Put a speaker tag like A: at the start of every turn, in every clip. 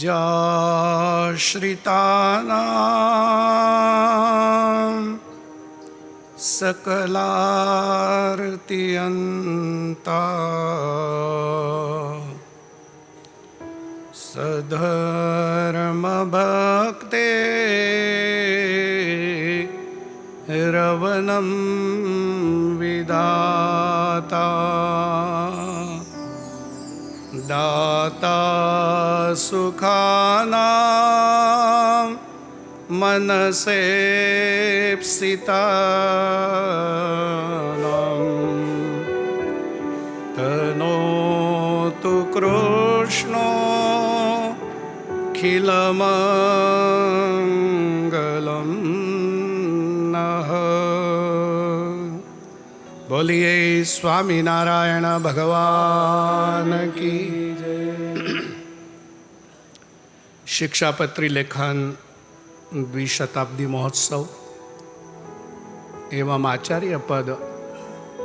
A: निजाश्रितानां सकलार्तियन्ता सधर्मभक्ते रवनं विदाता માતા સુખાના મનસેપ્સિતા તનો તુ કૃષ્ણો ખિલમંગલમ નહ બોલીએ સ્વામિનારાયણ ભગવાન કી શિક્ષાપત્રી લેખન દ્વિશતાબ્દી મહોત્સવ એવામાં આચાર્ય પદ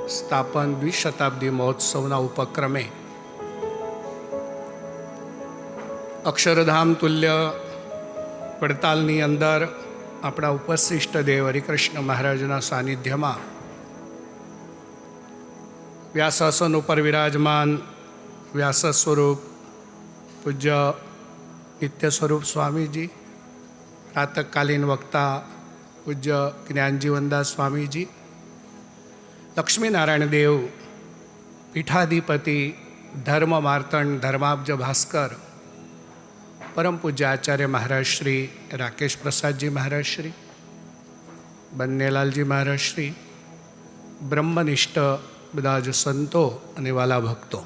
A: સ્થાપન દ્વિશતાબ્દી મહોત્સવના ઉપક્રમે અક્ષરધામ તુલ્ય પડતાલની અંદર આપણા ઉપશિષ્ટ દેવ હરિકૃષ્ણ મહારાજના સાનિધ્યમાં વ્યાસાસન ઉપર વિરાજમાન વ્યાસ સ્વરૂપ પૂજ્ય નિત્ય સ્વરૂપ સ્વામીજી પ્રાતકાલીન વક્તા પૂજ્ય જ્ઞાનજીવનદાસ સ્વામીજી લક્ષ્મીનારાયણ દેવ પીઠાધિપતિ ધર્મ માર્તણ ધર્માબ્જ ભાસ્કર પરમ પૂજ્ય આચાર્ય મહારાજ શ્રી રાકેશ પ્રસાદજી મહારાજ શ્રી બંનેલાલજી મહારાજ શ્રી બ્રહ્મનિષ્ઠ બધા જ સંતો અને વાલા ભક્તો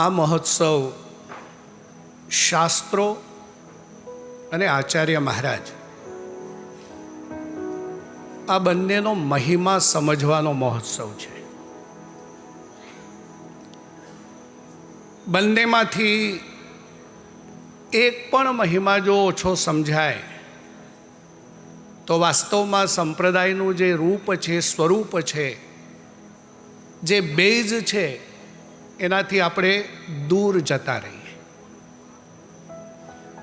A: આ મહોત્સવ શાસ્ત્રો અને આચાર્ય મહારાજ આ બંનેનો મહિમા સમજવાનો મહોત્સવ છે. બંનેમાંથી એક પણ મહિમા જો ઓછો સમજાય, તો વાસ્તવમાં સંપ્રદાયનું જે રૂપ છે, સ્વરૂપ છે, જે બેઝ છે એનાથી આપણે દૂર જતા રહીએ.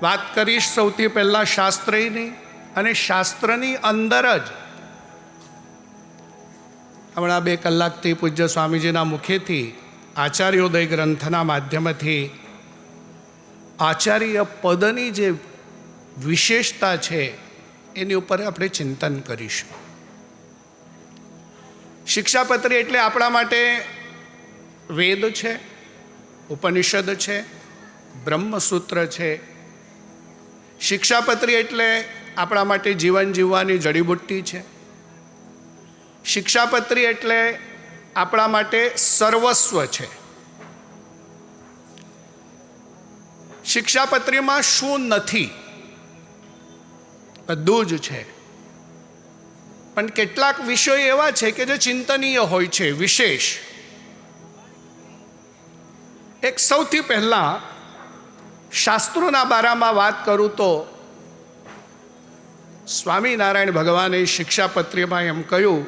A: વાત કરીશ સૌથી પહેલાં શાસ્ત્રની અને શાસ્ત્રની અંદર જ. હમણાં બે કલાકથી પૂજ્ય સ્વામીજીના મુખેથી આચાર્યોદય ગ્રંથના માધ્યમથી આચાર્ય પદની જે વિશેષતા છે એની ઉપર આપણે ચિંતન કરીશું. શિક્ષાપત્રી એટલે આપણા માટે વેદ છે, ઉપનિષદ છે, બ્રહ્મસૂત્ર છે. શિક્ષાપત્રી એટલે આપણા માટે જીવન જીવવાની જડીબુટ્ટી છે. શિક્ષાપત્રી એટલે આપણા માટે સર્વસ્વ છે. શિક્ષાપત્રીમાં શું નથી? બધું જ છે. પણ કેટલાક વિષયો એવા છે કે જે ચિંતનીય હોય છે, વિશેષ. એક સૌથી પહેલાં શાસ્ત્રોના બારામાં વાત કરું તો સ્વામિનારાયણ ભગવાને શિક્ષાપત્રીમાં એમ કહ્યું,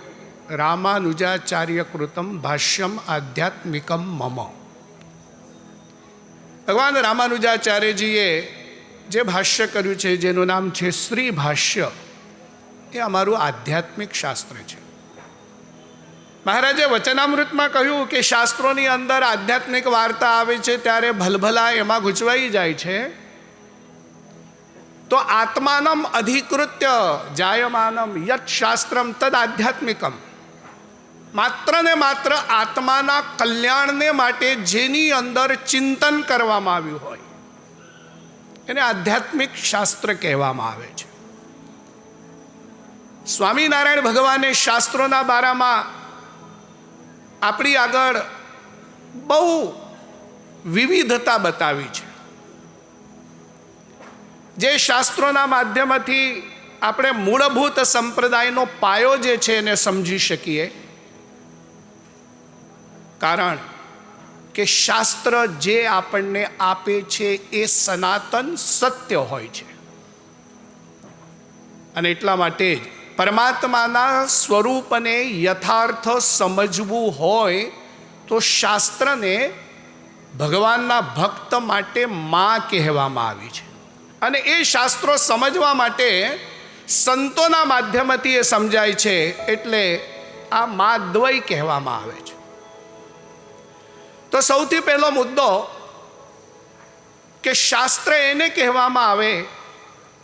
A: રામાનુજાચાર્ય કૃતમ ભાષ્યમ આધ્યાત્મિકમ મમ. ભગવાન રામાનુજાચાર્યજીએ જે ભાષ્ય કર્યું છે, જેનું નામ છે શ્રી ભાષ્ય, એ અમારું આધ્યાત્મિક શાસ્ત્ર છે. મહારાજે વચનામૃતમાં કહ્યું કે શાસ્ત્રોની અંદર આધ્યાત્મિક વાર્તા આવે છે ત્યારે ભલભલા એમાં ગૂંચવાઈ જાય છે. તો આત્માનમ અધિકૃત્ય જાયમાનમ યત શાસ્ત્રમ તદ આધ્યાત્મિકમ. માત્ર ને માત્ર આત્માના કલ્યાણને માટે જેની અંદર ચિંતન કરવામાં આવ્યું હોય. એને આધ્યાત્મિક શાસ્ત્ર કહેવામાં આવે છે. સ્વામિનારાયણ ભગવાને શાસ્ત્રોના બારામાં આપણી આગળ બહુ વિવિધતા બતાવી છે. જે શાસ્ત્રોના માધ્યમથી આપણે મૂળભૂત સંપ્રદાયનો પાયો જે છે એને સમજી શકીએ. કારણ કે શાસ્ત્ર જે આપણને આપે છે એ સનાતન સત્ય હોય છે. અને એટલા માટે જ પરમાત્માના સ્વરૂપને યથાર્થ સમજવું હોય તો શાસ્ત્રને ભગવાનના ભક્ત માટે મા કહેવામાં આવી છે. અને એ શાસ્ત્રો સમજવા માટે સંતોના માધ્યમથી એ સમજાય છે એટલે આ મા દ્વય કહેવામાં આવે છે. તો સૌથી પહેલો મુદ્દો કે શાસ્ત્ર એને કહેવામાં આવે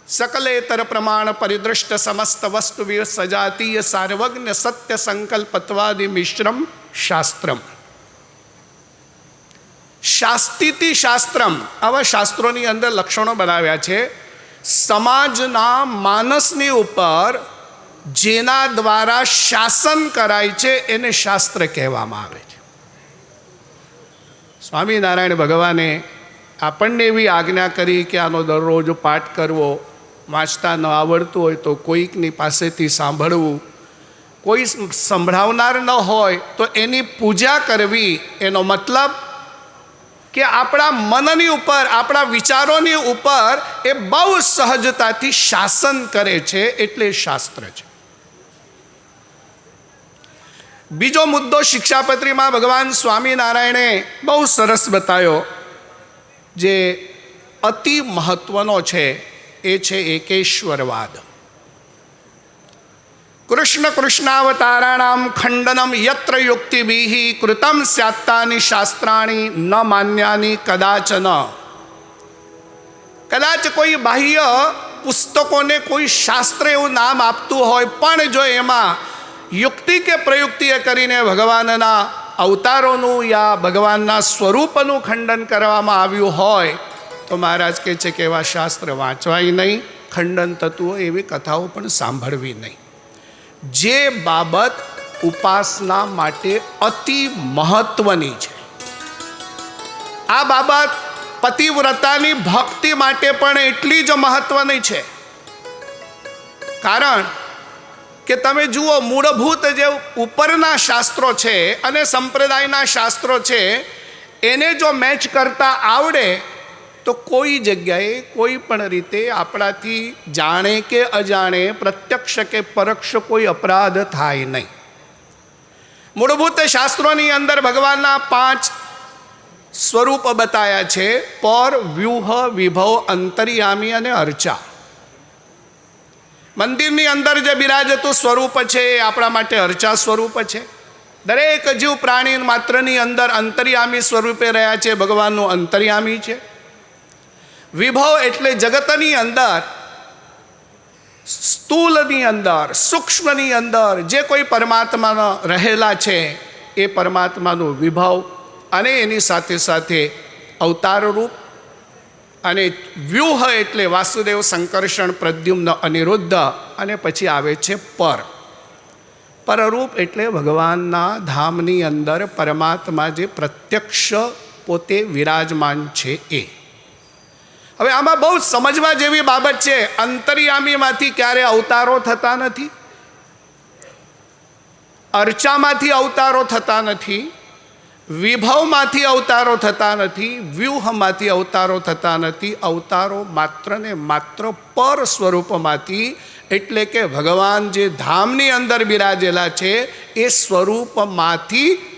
A: સકલેતર પ્રમાણ પરિદૃષ્ટ સમસ્ત વસ્તુ સજાતીય સાર્વજ્ઞ સત્ય સંકલ્પત્વાદિ મિશ્રમ શાસ્ત્રમ શાસ્તિતિ શાસ્ત્રમ આવા શાસ્ત્રોની અંદર લક્ષણો બનાવ્યા છે સમાજના માનસની ઉપર જેના દ્વારા શાસન કરાય છે એને શાસ્ત્ર કહેવામાં આવે છે સ્વામિનારાયણ ભગવાને આપણને એવી આજ્ઞા કરી કે આનો દરરોજ પાઠ કરવો વાંચતા ન આવડતું હોય તો કોઈકની પાસેથી સાંભળવું. કોઈ સંભળાવનાર ન હોય તો એની પૂજા કરવી એનો મતલબ કે આપણા મનની ઉપર, આપણા વિચારોની ઉપર એ બહુ સહજતાથી શાસન કરે છે એટલે શાસ્ત્ર છે. બીજો મુદ્દો શિક્ષાપત્રીમાં ભગવાન સ્વામિનારાયણે બહુ સરસ બતાવ્યો, જે અતિ મહત્વનો છે. એ છે એકેશ્વરવાદ. કૃષ્ણ કૃષ્ણાવતારાણામ ખંડનમ યત્ર યુક્તિભિઃ કૃતમ સ્યાત્તાની શાસ્ત્રાણી ન માન્યાની કદાચન કદાચ કોઈ બાહ્ય પુસ્તકોને કોઈ શાસ્ત્ર એવું નામ આપતું હોય, પણ જો એમાં યુક્તિ કે પ્રયુક્તિએ કરીને ભગવાનના અવતારોનું યા ભગવાનના સ્વરૂપનું ખંડન કરવામાં આવ્યું હોય તો મહારાજ કહે છે કે એવા શાસ્ત્ર વાંચવાય નહીં, ખંડન હોય એવી કથાઓ પણ સાંભળવી નહીં. જે બાબત ઉપાસના માટે અતિ મહત્વની છે. આ બાબત પતિવ્રતાની ભક્તિ માટે પણ એટલી જ મહત્વની છે. કારણ કે તમે જુઓ, મૂળભૂત જે ઉપરના શાસ્ત્રો છે અને સંપ્રદાયના શાસ્ત્રો છે, એને જો મેચ કરતા આવડે તો કોઈ જગ્યાએ કોઈ પણ રીતે આપણાથી જાણે કે અજાણે, પ્રત્યક્ષ કે પરોક્ષ કોઈ અપરાધ થાય નહીં. મૂળભૂત શાસ્ત્રોની અંદર ભગવાનના પાંચ સ્વરૂપ બતાયા છે, પર, વ્યૂહ, વિભવ, અંતર્યામી અને અર્ચા. મંદિરની અંદર જે બિરાજતું સ્વરૂપ છે એ આપણા માટે અર્ચા સ્વરૂપ છે. દરેક જીવ પ્રાણી માત્રની અંદર અંતર્યામી સ્વરૂપે રહ્યા છે, ભગવાનનું અંતર્યામી છે. વિભવ એટલે જગતની અંદર, સ્થૂલની અંદર, સૂક્ષ્મની અંદર જે કોઈ પરમાત્માના રહેલા છે, એ પરમાત્માનું વિભવ અને એની સાથે સાથે અવતાર રૂપ અને વ્યૂહ એટલે વાસુદેવ સંકર્ષણ પ્રદ્યુમ્ન અનિરુદ્ધ અને પછી આવે છે પર. પરરૂપ એટલે ભગવાનના ધામની અંદર પરમાત્મા જે પ્રત્યક્ષ પોતે વિરાજમાન છે એ. હવે આમાં બહુ સમજવા જેવી બાબત છે. અંતર્યામીમાંથી ક્યારે અવતારો થતા નથી. અર્ચામાંથી અવતારો થતા નથી. વિભવમાંથી અવતારો થતા નથી. વ્યૂહમાંથી અવતારો થતા નથી. અવતારો માત્ર ને માત્ર પર સ્વરૂપમાંથી, એટલે કે ભગવાન જે ધામની અંદર બિરાજેલા છે, એ સ્વરૂપમાંથી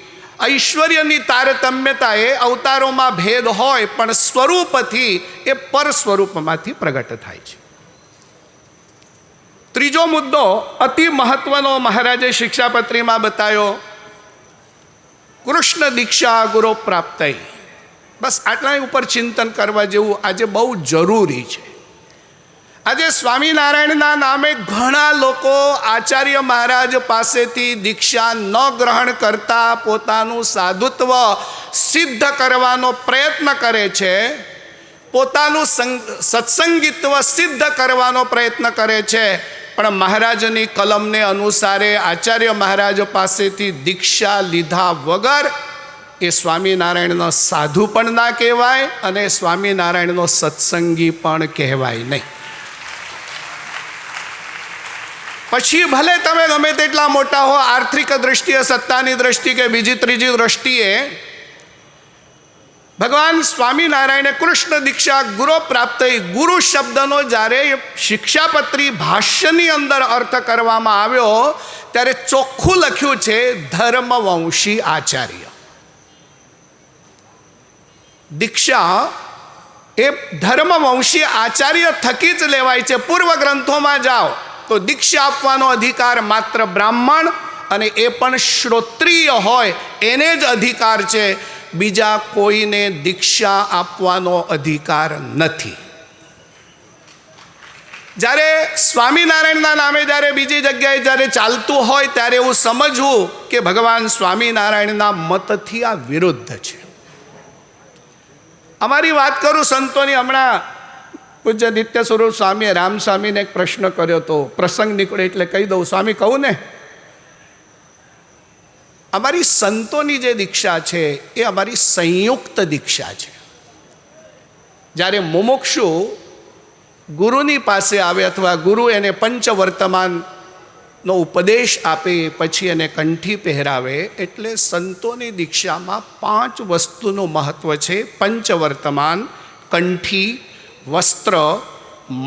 A: ઐશ્વર્યની તારતમ્યતા એ અવતારોમાં ભેદ હોય, પણ સ્વરૂપથી એ પર સ્વરૂપમાંથી પ્રગટ થાય છે. ત્રીજો મુદ્દો અતિ મહત્વનો મહારાજે શિક્ષાપત્રીમાં બતાવ્યો, કૃષ્ણ દીક્ષા ગુરુ પ્રાપ્ત બસ આટલા ઉપર ચિંતન કરવા જેવું આજે બહુ જરૂરી છે. આજે સ્વામિનારાયણના નામે ઘણા લોકો આચાર્ય મહારાજ પાસેથી દીક્ષા ન ગ્રહણ કરતા પોતાનું સાધુત્વ સિદ્ધ કરવાનો પ્રયત્ન કરે છે. પોતાનું સત્સંગીત્વ સિદ્ધ કરવાનો પ્રયત્ન કરે છે. પણ મહારાજની કલમને અનુસારે આચાર્ય મહારાજ પાસેથી દીક્ષા લીધા વગર એ સ્વામિનારાયણનો સાધુ પણ ના કહેવાય અને સ્વામિનારાયણનો સત્સંગી પણ કહેવાય નહીં. પછી ભલે તમે ગમે તેટલા મોટા હો, આર્થિક દ્રષ્ટિએ, સત્તાની દ્રષ્ટિ કે બીજી ત્રીજી દ્રષ્ટિએ, ભગવાન સ્વામિનારાયણે કૃષ્ણ દીક્ષા ગુરુ પ્રાપ્ત ગુરુ શબ્દનો જ્યારે શિક્ષાપત્રી ભાષ્યની અંદર અર્થ કરવામાં આવ્યો, ત્યારે ચોખ્ખું લખ્યું છે, ધર્મવંશી આચાર્ય. દીક્ષા એ ધર્મવંશી આચાર્ય થકી જ લેવાય છે. પૂર્વ ગ્રંથોમાં જાઓ. તો દીક્ષા આપવાનો અધિકાર માત્ર બ્રાહ્મણ અને એ પણ શ્રોત્રિય હોય, એને જ અધિકાર છે. બીજા કોઈને દીક્ષા આપવાનો અધિકાર નથી. જ્યારે સ્વામિનારાયણના નામે જ્યારે બીજી જગ્યાએ જ્યારે ચાલતું હોય, ત્યારે એવું સમજવું કે ભગવાન સ્વામિનારાયણના મતથી આ વિરુદ્ધ છે. અમારી વાત કરું સંતોની હમણાં પૂજ્ય નિત્ય સ્વરૂપ સ્વામીએ રામ સ્વામીને એક પ્રશ્ન કર્યો હતો પ્રસંગ નીકળે એટલે કહી દઉં, સ્વામી, કહું ને. અમારી સંતોની જે દીક્ષા છે, એ અમારી સંયુક્ત દીક્ષા છે. જ્યારે મુમુક્ષુ ગુરુની પાસે આવે અથવા ગુરુ એને પંચવર્તમાનનો ઉપદેશ આપે, પછી એને કંઠી પહેરાવે, એટલે સંતોની દીક્ષામાં પાંચ વસ્તુનું મહત્ત્વ છે. પંચવર્તમાન, કંઠી વસ્ત્ર,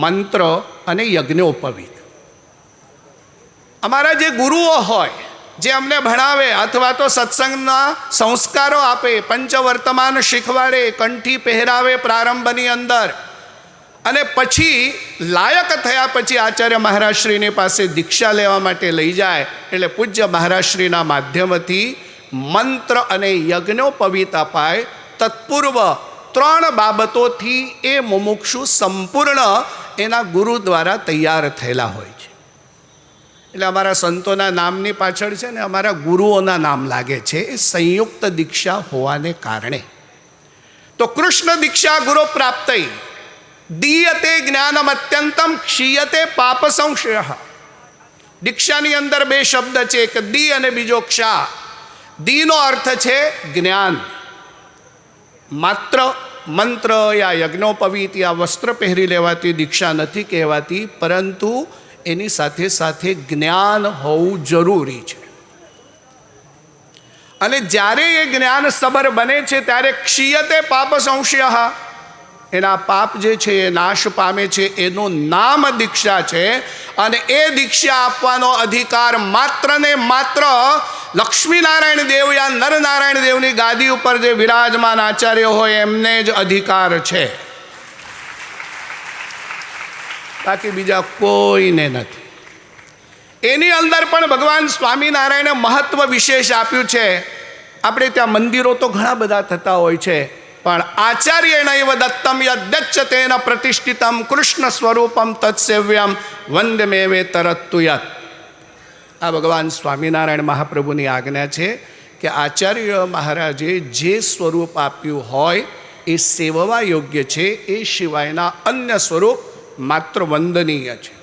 A: મંત્ર અને યજ્ઞોપવિત અમારા જે ગુરુઓ હોય, જે અમને ભણાવે અથવા તો સત્સંગના સંસ્કારો આપે, પંચવર્તમાન શીખવાડે, કંઠી પહેરાવે પ્રારંભની અંદર, અને પછી લાયક થયા પછી આચાર્ય મહારાજશ્રીની પાસે દીક્ષા લેવા માટે લઈ જાય, એટલે પૂજ્ય મહારાજશ્રીના માધ્યમથી મંત્ર અને યજ્ઞોપવિત અપાય. તત્પૂર્વ ત્રણ બાબતોથી એ મુમુક્ષુ સંપૂર્ણ એના ગુરુ દ્વારા તૈયાર થયેલા હોય છે. એટલે અમારા સંતોના નામની પાછળ છે ને અમારા ગુરુઓના નામ લાગે છે, એ સંયુક્ત દીક્ષા હોવાને કારણે. તો કૃષ્ણ દીક્ષા ગુરુ પ્રાપ્ત દીયતે જ્ઞાનમ અત્યંતમ, ક્ષીયતે પાપ સંશય. દીક્ષાની અંદર બે શબ્દ છે, એક દી અને બીજો ક્ષા. દીનો અર્થ છે જ્ઞાન. માત્ર મંત્ર યા યજ્ઞોપવિત યા વસ્ત્ર પહેરી લેવાતી દીક્ષા નથી કહેવાતી, પરંતુ એની સાથે સાથે જ્ઞાન હોવું જરૂરી છે. અને જ્યારે એ જ્ઞાન સબર બને છે, ત્યારે ક્ષીયતે પાપ સંશય એના પાપ જે છે, એ નાશ પામે છે, એનું નામ દીક્ષા છે અને એ દીક્ષા આપવાનો અધિકાર માત્ર ને માત્ર લક્ષ્મીનારાયણ દેવ યા નરનારાયણ દેવની ગાદી ઉપર જે વિરાજમાન આચાર્ય હોય, એમને જ અધિકાર છે. બાકી બીજા કોઈને નથી. એની અંદર પણ ભગવાન સ્વામિનારાયણે મહત્વ વિશેષ આપ્યું છે. આપણે ત્યાં મંદિરો તો ઘણા બધા થતા હોય છે. પણ આચાર્યણૈવ દત્તમ યદ્યચ્ચ તેન પ્રતિષ્ઠિતમ કૃષ્ણ સ્વરૂપમ તત્સેવ્યમ. વંદમેવે તરત્તુ યત. આ ભગવાન સ્વામિનારાયણ મહાપ્રભુની આજ્ઞા છે કે આચાર્ય મહારાજે જે સ્વરૂપ આપ્યું હોય, એ સેવવા યોગ્ય છે, એ સિવાયના અન્ય સ્વરૂપ માત્ર વંદનીય છે.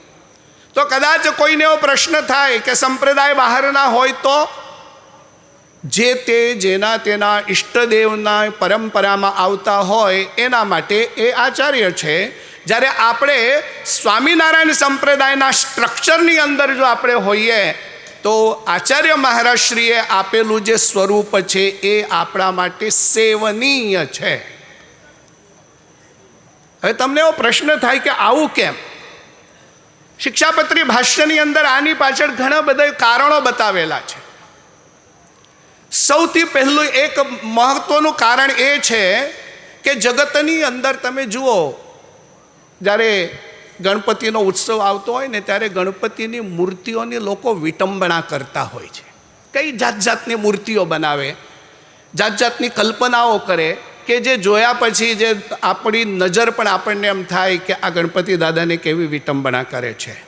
A: તો કદાચ કોઈને એવો પ્રશ્ન થાય કે સંપ્રદાય બહારના હોય તો જે તે જેના તેના ઈષ્ટદેવના પરંપરામાં આવતા હોય એના માટે એ આચાર્ય છે. જ્યારે આપણે સ્વામિનારાયણ સંપ્રદાયના સ્ટ્રક્ચરની અંદર જો આપણે હોઈએ, તો આચાર્ય મહારાજશ્રીએ આપેલું જે સ્વરૂપ છે એ આપણા માટે સેવનીય છે. હવે તમને એવો પ્રશ્ન થાય કે આવું કેમ? શિક્ષાપત્રી ભાષ્યની અંદર આની પાછળ ઘણા બધા કારણો બતાવેલા છે. સૌથી પહેલું એક મહત્વનું કારણ એ છે કે જગતની અંદર તમે જુઓ, જ્યારે ગણપતિનો ઉત્સવ આવતો હોય ને ત્યારે ગણપતિની મૂર્તિઓની લોકો વિટંબણા કરતા હોય છે. કઈ જાત જાતની મૂર્તિઓ બનાવે? જાત જાતની કલ્પનાઓ કરે કે જે જોયા પછી જે આપણી નજર પણ આપણને એમ થાય કે આ ગણપતિ દાદાને કેવી વિટંબણા કરે છે.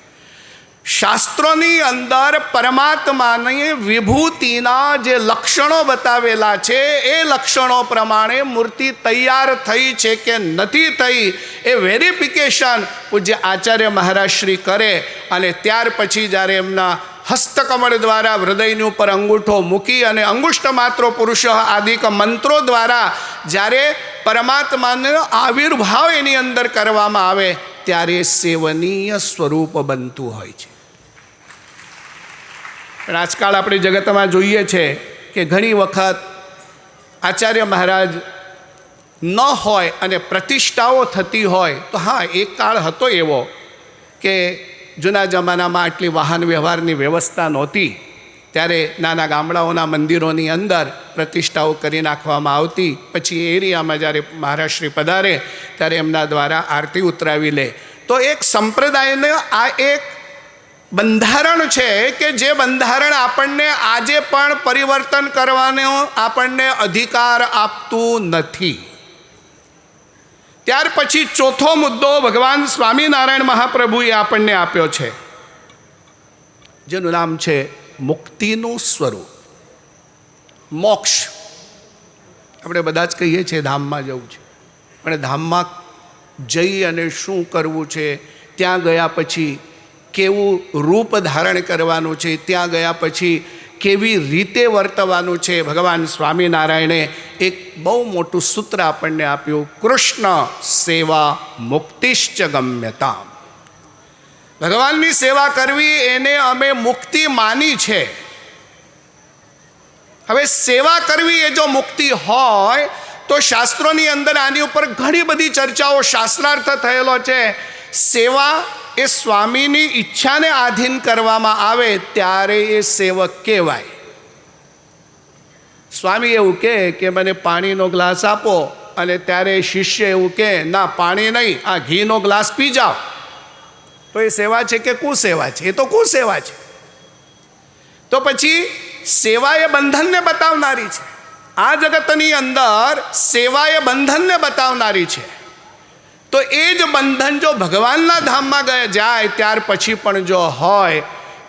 A: શાસ્ત્રોની અંદર પરમાત્માની વિભૂતિના જે લક્ષણો બતાવેલા છે, એ લક્ષણો પ્રમાણે મૂર્તિ તૈયાર થઈ છે કે નથી થઈ, એ વેરિફિકેશન પૂજ્ય આચાર્ય મહારાજ શ્રી કરે અને ત્યાર પછી જ્યારે એમના હસ્તકમળ દ્વારા હૃદયની ઉપર અંગૂઠો મૂકી અને અંગુષ્ઠ માત્રો પુરુષ આદિક મંત્રો દ્વારા જ્યારે પરમાત્માનો આવિર્ભાવ એની અંદર કરવામાં આવે ત્યારે સેવનીય સ્વરૂપ બનતું હોય છે. પણ આજકાલ આપણે જગતમાં જોઈએ છે કે ઘણી વખત આચાર્ય મહારાજ ન હોય અને પ્રતિષ્ઠાઓ થતી હોય, તો હા, એક કાળ હતો એવો કે જૂના જમાનામાં આટલી વાહન વ્યવહારની વ્યવસ્થા નહોતી. ત્યારે નાના ગામડાઓના મંદિરોની અંદર પ્રતિષ્ઠાઓ કરી નાખવામાં આવતી. પછી એરિયામાં જ્યારે મહારાષ્ટ્રી પધારે, ત્યારે એમના દ્વારા આરતી ઉતરાવી લે. તો એક સંપ્રદાયને આ એક બંધારણ છે કે જે બંધારણ આપણને આજે પણ પરિવર્તન કરવાનો આપણને અધિકાર આપતું નથી. ત્યાર પછી ચોથો મુદ્દો ભગવાન સ્વામિનારાયણ મહાપ્રભુએ આપણને આપ્યો છે. જેનું નામ છે મુક્તિનું સ્વરૂપ. મોક્ષ. આપણે બધા જ કહીએ છીએ ધામમાં જવું છે. પણ ધામમાં જઈ અને શું કરવું છે, ત્યાં ગયા પછી કેવું રૂપ ધારણ કરવાનું છે, ત્યાં ગયા પછી કેવી રીતે વર્તવાનું છે, ભગવાન સ્વામિનારાયણે એક બહુ મોટું સૂત્ર આપણને આપ્યું, કૃષ્ણ સેવા મુક્તિશ્ચ ગમ્યતા ભગવાનની સેવા કરવી એને અમે મુક્તિ માની છે. હવે સેવા કરવી એ જો મુક્તિ હોય, તો શાસ્ત્રોની અંદર આની ઉપર ઘણી બધી ચર્ચાઓ શાસ્ત્રાર્થ થયેલો છે. સેવા એ સ્વામીની ઈચ્છાને આધીન કરવામાં આવે ત્યારે એ સેવક કહેવાય. સ્વામી એવું કહે કે મને પાણીનો ગ્લાસ આપો, અને ત્યારે શિષ્ય એવું કહે, ના, પાણી નહીં, આ ઘીનો ગ્લાસ પી જાઓ તો એ સેવા છે કે કુસેવા છે? એ તો કુસેવા છે. તો પછી સેવા એ બંધનને બતાવનારી છે. આ જગતની અંદર સેવા એ બંધનને બતાવનારી છે. તો એ જ બંધન જો ભગવાનના ધામમાં ગયા જાય, ત્યાર પછી પણ જો હોય,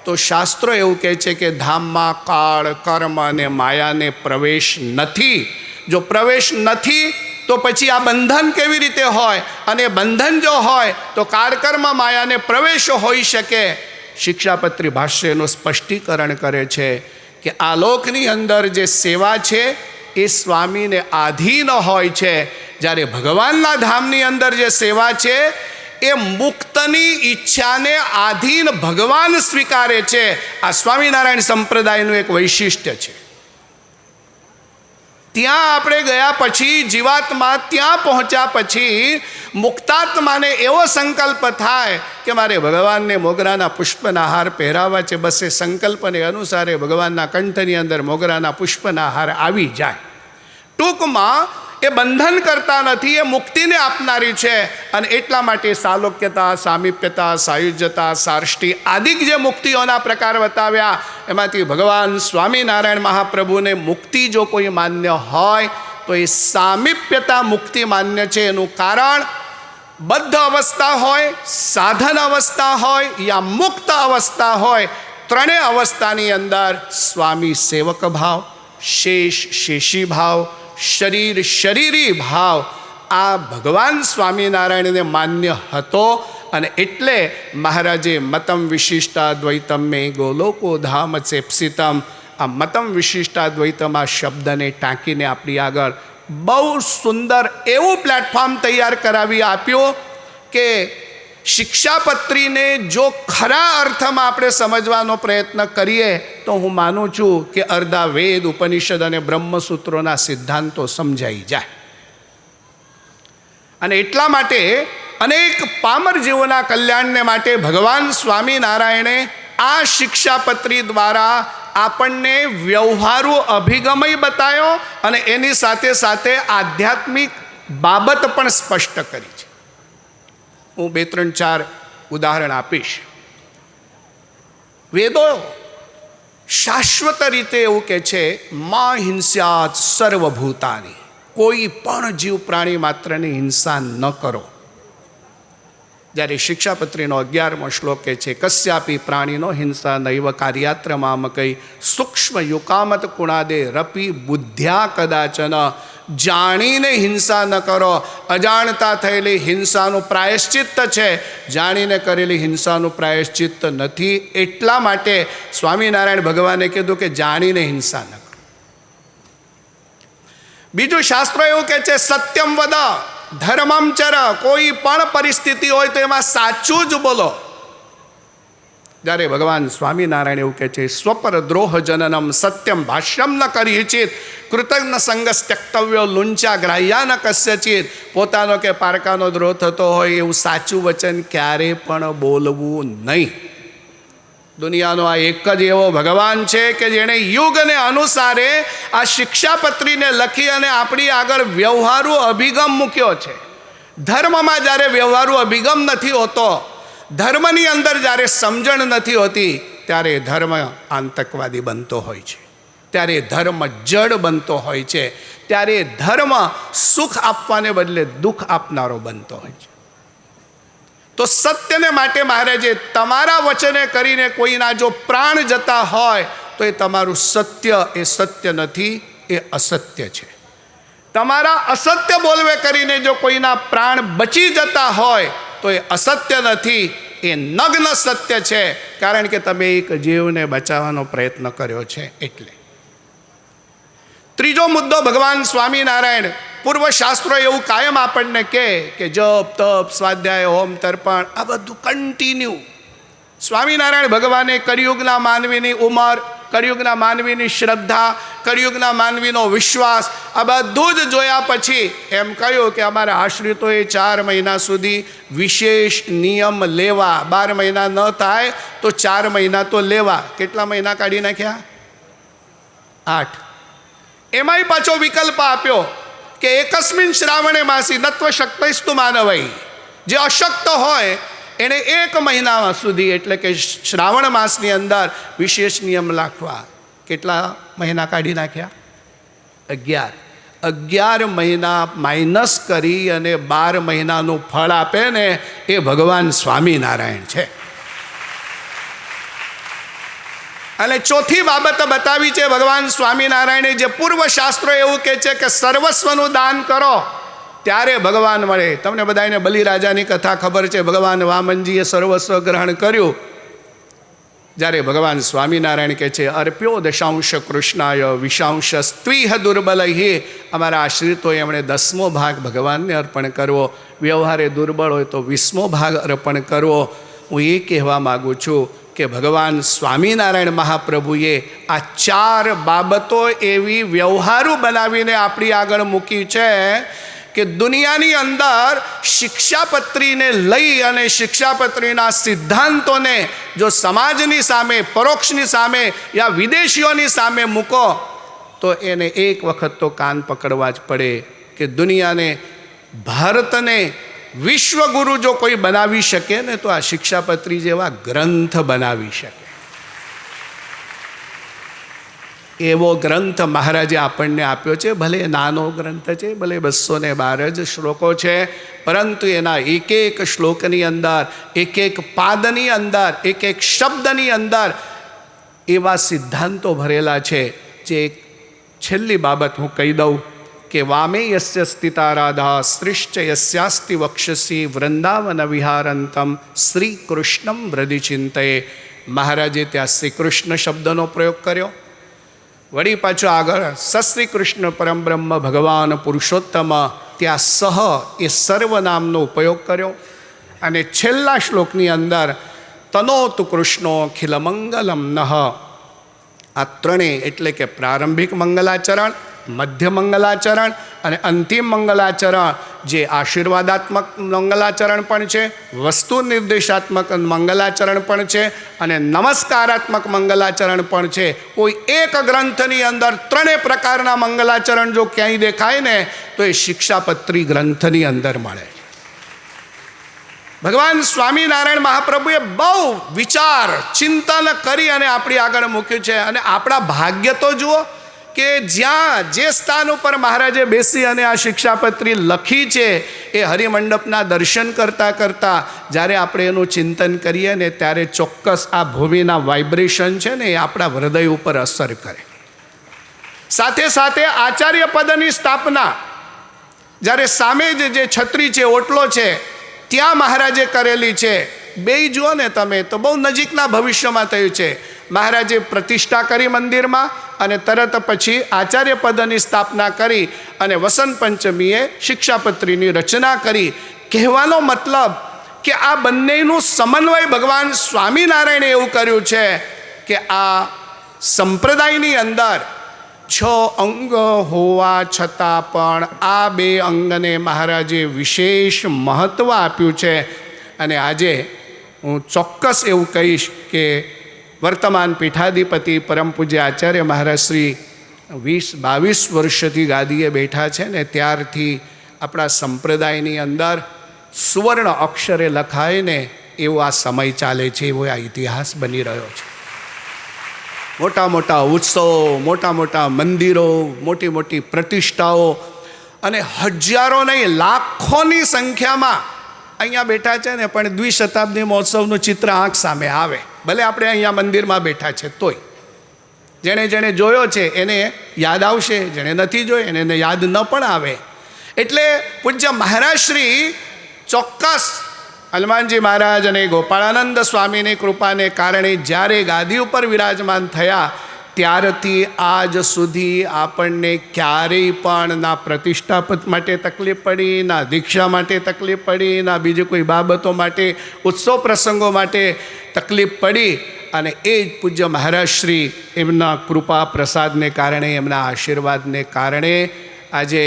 A: તો શાસ્ત્રો એવું કહે છે કે ધામમાં કાળ, કર્મ અને માયાને પ્રવેશ નથી. જો પ્રવેશ નથી તો પછી આ બંધન કેવી રીતે હોય? અને બંધન જો હોય, તો કાળકર્મ માયાને પ્રવેશ હોઈ શકે. શિક્ષાપત્રી ભાષ્યનું સ્પષ્ટીકરણ કરે છે કે આ લોકની અંદર જે સેવા છે, એ સ્વામીને આધીન હોય છે. જ્યારે ભગવાનના ધામની અંદર જે સેવા છે, એ મુક્તની ઈચ્છાને આધીન ભગવાન સ્વીકારે છે. આ સ્વામિનારાયણ સંપ્રદાયનું એક વૈશિષ્ટ્ય છે. ત્યાં આપણે ગયા પછી, જીવાત્મા ત્યાં પહોંચ્યા પછી મુક્તાત્માને એવો સંકલ્પ થાય કે મારે ભગવાનને મોગરાના પુષ્પના હાર પહેરાવા છે. બસ એ સંકલ્પને અનુસારે ભગવાનના કંઠની અંદર મોગરાના પુષ્પના હાર આવી જાય. ટૂંકમાં એ બંધન કરતા નથી, એ મુક્તિને આપનારી છે. અને એટલા માટે સાલોક્યતા, સામીપ્યતા, સાયુજ્યતા, સારષ્ટિ આદિક જે મુક્તિઓના પ્રકાર બતાવ્યા, એમાંથી ભગવાન સ્વામિનારાયણ મહાપ્રભુને મુક્તિ જો કોઈ માન્ય હોય, તો એ સામીપ્યતા મુક્તિ માન્ય છે. એનું કારણ બદ્ધ અવસ્થા હોય, સાધન અવસ્થા હોય યા મુક્ત અવસ્થા હોય, ત્રણેય અવસ્થાની અંદર સ્વામી સેવક ભાવ, શેષ શેષી ભાવ શરીર શરીરી ભાવ આ ભગવાન સ્વામિનારાયણને માન્ય હતો અને એટલે મહારાજે મતમ વિશિષ્ટાદ્વૈતમ મેં ગોલોકો ધામ ચેપ્સિતમ આ મતમ વિશિષ્ટાદ્વૈતમ આ શબ્દને ટાંકીને આપણી આગળ બહુ સુંદર એવું પ્લેટફોર્મ તૈયાર કરાવી આપ્યું કે શિક્ષાપત્રીને જો ખરા અર્થમાં આપણે સમજવાનો પ્રયત્ન કરીએ, તો હું માનું છું કે અર્ધા વેદ, ઉપનિષદ અને બ્રહ્મસૂત્રોના સિદ્ધાંતો સમજાઈ જાય. અને એટલા માટે અનેક પામર જીવોના કલ્યાણને માટે ભગવાન સ્વામિનારાયણે આ શિક્ષાપત્રી દ્વારા આપણને વ્યવહારુ અભિગમય બતાવ્યો અને એની સાથે સાથે આધ્યાત્મિક બાબત પણ સ્પષ્ટ કરી છે. હું બે ત્રણ ચાર ઉદાહરણ આપીશ. વેદો શાશ્વત રીતે એવું કહે છે, મા હિંસ્યાત સર્વભૂતાની. કોઈ પણ જીવ પ્રાણી માત્રની હિંસા ન કરો. જ્યારે શિક્ષાપત્રીનો અગિયારમો શ્લોક કહે છે, કસ્યાપી પ્રાણીનો હિંસા નૈવ કાર્યાત્ર મામકઈ સૂક્ષ્મ યુકામત કુણાદે રપી બુદ્ધ્યા કદાચન જાણીને હિંસા ન કરો. અજાણતા થયેલી હિંસાનું પ્રાયશ્ચિત્ત છે. જાણીને કરેલી હિંસાનું પ્રાયશ્ચિત્ત નથી. એટલા માટે સ્વામિનારાયણ ભગવાને કીધું કે જાણીને હિંસા ન કરો. બીજું શાસ્ત્ર એવું કહે છે, સત્યમ વદ, ધર્મમ ચર, કોઈ પણ પરિસ્થિતિ હોય તો એમાં સાચું જ બોલો. જ્યારે ભગવાન સ્વામિનારાયણ એવું કહે છે સ્વપર દ્રોહ જનનમ સત્યમ ભાષ્યમ ન કરી ચેત કૃતજ્ઞ સંગસ ત્યક્તવ્યો લુંચા ગ્રાહ્યા ન કસ્યચિત પોતાનો કે પારકાનો દ્રોહ થતો હોય એવું સાચું વચન ક્યારે પણ બોલવું નહીં. દુનિયાનો આ એક જ એવો ભગવાન છે કે જેણે યુગને અનુસારે આ શિક્ષાપત્રીને લખી અને આપણી આગળ વ્યવહારુ અભિગમ મૂક્યો છે. ધર્મમાં જ્યારે વ્યવહારુ અભિગમ નથી હોતો ધર્મની અંદર જ્યારે સમજણ નથી હોતી, ત્યારે ધર્મ આતંકવાદી બનતો હોય છે. ત્યારે ધર્મ જડ બનતો હોય છે. ત્યારે ધર્મ સુખ આપવાને બદલે દુઃખ આપનારો બનતો હોય છે. તો સત્યને માટે મહારાજે તમારા વચને કરીને કોઈના જો પ્રાણ જતા હોય, તો એ તમારું સત્ય, એ સત્ય નથી, એ અસત્ય છે. તમારા અસત્ય બોલવે કરીને જો કોઈના પ્રાણ બચી જતા હોય તો એ અસત્ય નથી, એ નગ્ન સત્ય છે, કારણ કે તમે એક જીવને બચાવવાનો પ્રયત્ન કર્યો છે એટલે. ત્રીજો મુદ્દો ભગવાન સ્વામિનારાયણ. પૂર્વ શાસ્ત્રો એવું કાયમ આપણને કહે કે જપ, તપ, સ્વાધ્યાય, હોમ, તર્પણ, આ બધું કન્ટિન્યુ સ્વામિનારાયણ ભગવાને કરિયુગના માનવીની ઉંમર કળિયુગના માનવીની શ્રદ્ધા, કળિયુગના માનવીનો વિશ્વાસ, આ બધું જ જોયા પછી એમ કહ્યું કે અમારા આશ્રિતોએ ચાર મહિના સુધી વિશેષ નિયમ લેવા. બાર મહિના ન થાય તો ચાર મહિના તો લેવા. કેટલા મહિના કાઢી નાખ્યા? આઠ. એમાંય પાછો વિકલ્પ આપ્યો કે એકસ્મિન શ્રાવણે માસી નત્વ શક્તસ્તુ માનવય જે અશક્ત હોય એણે એક મહિના સુધી, એટલે કે શ્રાવણ માસની અંદર વિશેષ નિયમ રાખવા કેટલા મહિના કાઢી નાખ્યા? અગિયાર. અગિયાર મહિના માઇનસ કરી અને બાર મહિનાનું ફળ આપે ને એ ભગવાન સ્વામિનારાયણ છે. અને ચોથી બાબત બતાવી છે, ભગવાન સ્વામિનારાયણે જે પૂર્વ શાસ્ત્રો એવું કહે છે કે સર્વસ્વનું દાન કરો. ત્યારે ભગવાન મળે તમને બધાને બલિરાજાની કથા ખબર છે. ભગવાન વામનજીએ સર્વસ્વ ગ્રહણ કર્યું. જ્યારે ભગવાન સ્વામિનારાયણ કહે છે, અર્પ્યો દશાંશ કૃષ્ણાય વિશાંશ સ્ત્રીહ દુર્બલ. હે અમારા આશ્રિતોએ એમણે દસમો ભાગ ભગવાનને અર્પણ કરવો. વ્યવહારે દુર્બળ હોય તો વીસમો ભાગ અર્પણ કરવો. હું એ કહેવા માગું છું કે ભગવાન સ્વામિનારાયણ મહાપ્રભુએ આ ચાર બાબતો એવી વ્યવહારુ બનાવીને આપણી આગળ મૂકી છે કે દુનિયાની અંદર શિક્ષાપત્રીને લઈ અને શિક્ષાપત્રીના સિદ્ધાંતોને જો સમાજની સામે, પરોક્ષની સામે યા વિદેશીઓની સામે મૂકો, તો એને એક વખત તો કાન પકડવા જ પડે કે દુનિયાને, ભારતને વિશ્વગુરુ જો કોઈ બનાવી શકે ને, તો આ શિક્ષાપત્રી જેવા ગ્રંથ બનાવી શકે. એવો ગ્રંથ મહારાજે આપણને આપ્યો છે. ભલે નાનો ગ્રંથ છે, ભલે બસો ને બાર જ શ્લોકો છે, પરંતુ એના એક એક શ્લોકની અંદર એક એક પાદની અંદર એક એક શબ્દની અંદર એવા સિદ્ધાંતો ભરેલા છે જે છેલ્લી બાબત હું કહી દઉં કે વામે યસ્ય સ્થિતા રાધા શ્રીશ્ચ યસ્યાસ્તિ વક્ષસી વૃંદાવન વિહારંતમ શ્રી કૃષ્ણમ વ્રધિચિંતયે મહારાજે ત્યાં શ્રી કૃષ્ણ શબ્દનો પ્રયોગ કર્યો. વળી પાછો આગળ સશ્રી કૃષ્ણ પરમ બ્રહ્મ ભગવાન પુરુષોત્તમ ત્યાં સહ એ સર્વ નામનો ઉપયોગ કર્યો અને છેલ્લા શ્લોકની અંદર, તનોતુ કૃષ્ણો ખિલમંગલમ નહ આ ત્રણેય એટલે કે પ્રારંભિક મંગલાચરણ મધ્ય મંગલાચરણ અને અંતિમ મંગલાચરણ જે આશીર્વાદાત્મક મંગલાચરણ પણ છે, વસ્તુ નિર્દેશાત્મક મંગલાચરણ પણ છે અને નમસ્કારાત્મક મંગલાચરણ પણ છે. કોઈ એક ગ્રંથની અંદર ત્રણેય પ્રકારના મંગલાચરણ જો ક્યાંય દેખાય ને, તો એ શિક્ષાપત્રી ગ્રંથની અંદર મળે. ભગવાન સ્વામિનારાયણ મહાપ્રભુએ બહુ વિચાર, ચિંતન કરી અને આપણી આગળ મૂક્યું છે. અને આપણા ભાગ્ય તો જુઓ કે જ્યાં જે સ્થાન ઉપર મહારાજે બેસી અને આ શિક્ષાપત્રી લખી છે, એ હરિમંડપના દર્શન કરતાં કરતાં જ્યારે આપણે એનું ચિંતન કરીએ ને ત્યારે ચોક્કસ આ ભૂમિના વાઇબ્રેશન છે ને એ આપણા હૃદય ઉપર અસર કરે. સાથે સાથે આચાર્ય પદની સ્થાપના, જ્યારે સામે જ જે છત્રી છે, ઓટલો છે, ત્યાં મહારાજે કરેલી છે. બે જુઓ ને તમે, તો બહુ નજીકના ભવિષ્યમાં થયું છે. મહારાજે પ્રતિષ્ઠા કરી મંદિરમાં અને તરત પછી આચાર્ય પદની સ્થાપના કરી અને વસંત પંચમીએ શિક્ષાપત્રીની રચના કરી. કહેવાનો મતલબ કે આ બંનેનું સમન્વય ભગવાન સ્વામિનારાયણે એવું કર્યું છે કે આ સંપ્રદાયની અંદર છ અંગ હોવા છતાં પણ આ બે અંગને મહારાજે વિશેષ મહત્ત્વ આપ્યું છે. અને આજે હું ચોક્કસ એવું કહીશ કે વર્તમાન પીઠાધિપતિ પરમ પૂજ્ય આચાર્ય મહારાજ શ્રી વીસ, બાવીસ વર્ષથી ગાદીએ બેઠા છે ને ત્યારથી આપણા સંપ્રદાયની અંદર સુવર્ણ અક્ષરે લખાય ને એવો આ સમય ચાલે છે, એવો આ ઇતિહાસ બની રહ્યો છે. મોટા મોટા ઉત્સવો, મોટા મોટા મંદિરો, મોટી મોટી પ્રતિષ્ઠાઓ અને હજારો નહીં લાખોની સંખ્યામાં અહીંયા બેઠા છે ને, પણ દ્વિશતાબ્દી મહોત્સવનું ચિત્ર આંખ સામે આવે. ભલે આપણે અહીંયા મંદિરમાં બેઠા છે, તોય. જેણે જેણે જોયો છે, એને યાદ આવશે. જેણે નથી જોયો, એને એને યાદ ન પણ આવે. એટલે પૂજ્ય મહારાજશ્રી ચોક્કસ હનુમાનજી મહારાજ અને ગોપાળાનંદ સ્વામીની કૃપાને કારણે જ્યારે ગાદી ઉપર વિરાજમાન થયા ત્યારથી આજ સુધી આપણને ક્યારેય પણ ના પ્રતિષ્ઠાપત માટે તકલીફ પડી, ના દીક્ષા માટે તકલીફ પડી, ના બીજી કોઈ બાબતો માટે, ઉત્સવ પ્રસંગો માટે તકલીફ પડી અને એ જ પૂજ્ય મહારાજશ્રી એમના કૃપા પ્રસાદને કારણે, એમના આશીર્વાદને કારણે આજે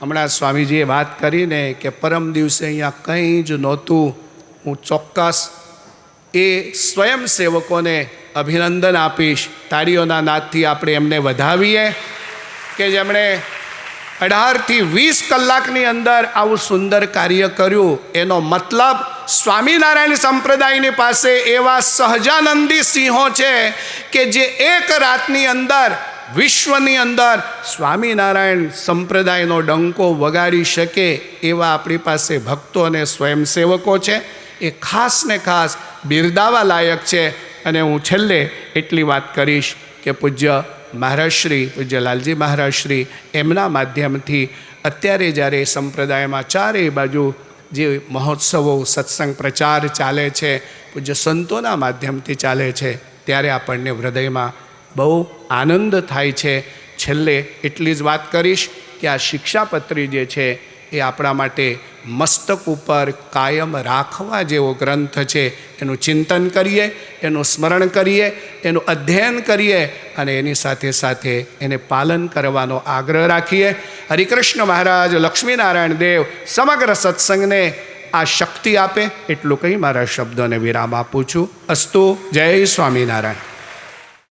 A: હમણાં સ્વામીજીએ વાત કરીને કે પરમ દિવસે અહીંયા કંઈ જ નહોતું, હું ચોક્કસ એ સ્વયંસેવકોને અભિનંદન આપીશ. તાળીઓના નાદથી આપણે એમને વધાવીએ કે જેમણે અઢારથી વીસ કલાકની અંદર આવું સુંદર કાર્ય કર્યું. એનો મતલબ સ્વામિનારાયણ સંપ્રદાયની પાસે એવા સહજાનંદી સિંહો છે કે જે એક રાતની અંદર, વિશ્વની અંદર સ્વામિનારાયણ સંપ્રદાયનો ડંકો વગાડી શકે એવા આપણી પાસે ભક્તો અને સ્વયંસેવકો છે. એ ખાસ ને ખાસ બિરદાવા લાયક છે. અને હું છેલ્લે એટલી વાત કરીશ કે પૂજ્ય મહારાજશ્રી, પૂજ્ય લાલજી મહારાજશ્રી એમના માધ્યમથી અત્યારે જ્યારે સંપ્રદાયમાં ચારેય બાજુ જે મહોત્સવો, સત્સંગ, પ્રચાર ચાલે છે, પૂજ્ય સંતોના માધ્યમથી ચાલે છે, ત્યારે આપણને હૃદયમાં બહુ આનંદ થાય છે. છેલ્લે એટલી જ વાત કરીશ કે આ શિક્ષાપત્રી જે છે એ આપણા માટે મસ્તક ઉપર કાયમ રાખવા જેવો ગ્રંથ છે. એનું ચિંતન કરીએ, એનું સ્મરણ કરીએ, એનું અધ્યયન કરીએ અને એની સાથે સાથે એને પાલન કરવાનો આગ્રહ રાખીએ. હરિકૃષ્ણ મહારાજ, લક્ષ્મીનારાયણ દેવ સમગ્ર સત્સંગને આ શક્તિ આપે એટલું કહી મારા શબ્દોને વિરામ આપું છું. અસ્તુ, જય સ્વામિનારાયણ.